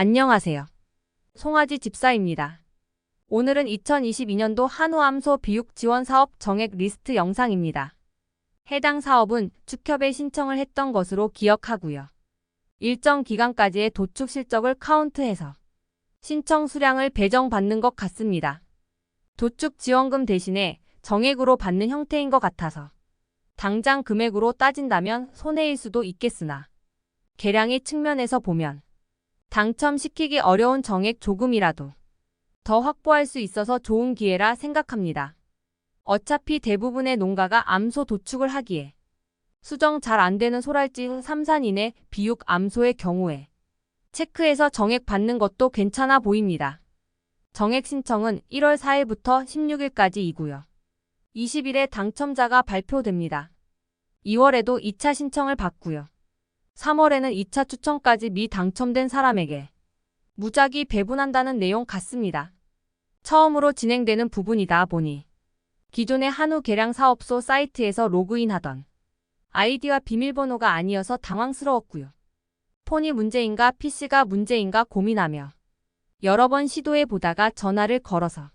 안녕하세요. 송아지 집사입니다. 오늘은 2022년도 한우암소 비육 지원 사업 정액 리스트 영상입니다. 해당 사업은 축협에 신청을 했던 것으로 기억하고요. 일정 기간까지의 도축 실적을 카운트해서 신청 수량을 배정받는 것 같습니다. 도축 지원금 대신에 정액으로 받는 형태인 것 같아서 당장 금액으로 따진다면 손해일 수도 있겠으나 계량의 측면에서 보면 당첨시키기 어려운 정액 조금이라도 더 확보할 수 있어서 좋은 기회라 생각합니다. 어차피 대부분의 농가가 암소 도축을 하기에 수정 잘 안 되는 소랄지 삼산인의 비육 암소의 경우에 체크해서 정액 받는 것도 괜찮아 보입니다. 정액 신청은 1월 4일부터 16일까지이고요. 20일에 당첨자가 발표됩니다. 2월에도 2차 신청을 받고요. 3월에는 2차 추첨까지 미 당첨된 사람에게 무작위 배분한다는 내용 같습니다. 처음으로 진행되는 부분이다 보니 기존의 한우 계량 사업소 사이트에서 로그인하던 아이디와 비밀번호가 아니어서 당황스러웠고요. 폰이 문제인가 PC가 문제인가 고민하며 여러 번 시도해 보다가 전화를 걸어서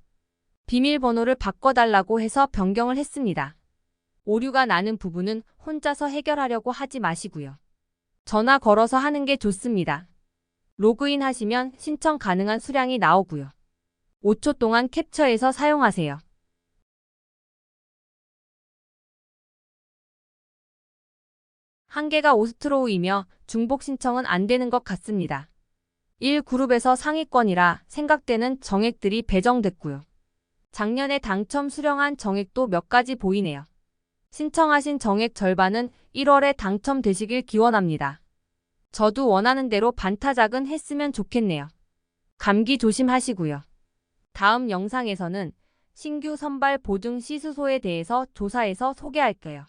비밀번호를 바꿔달라고 해서 변경을 했습니다. 오류가 나는 부분은 혼자서 해결하려고 하지 마시고요. 전화 걸어서 하는 게 좋습니다. 로그인 하시면 신청 가능한 수량이 나오고요. 5초 동안 캡처해서 사용하세요. 한계가 오스트로우이며 중복 신청은 안 되는 것 같습니다. 1그룹에서 상위권이라 생각되는 정액들이 배정됐고요. 작년에 당첨 수령한 정액도 몇 가지 보이네요. 신청하신 정액 절반은 1월에 당첨되시길 기원합니다. 저도 원하는 대로 반타작은 했으면 좋겠네요. 감기 조심하시고요. 다음 영상에서는 신규 선발 보증 시수소에 대해서 조사해서 소개할게요.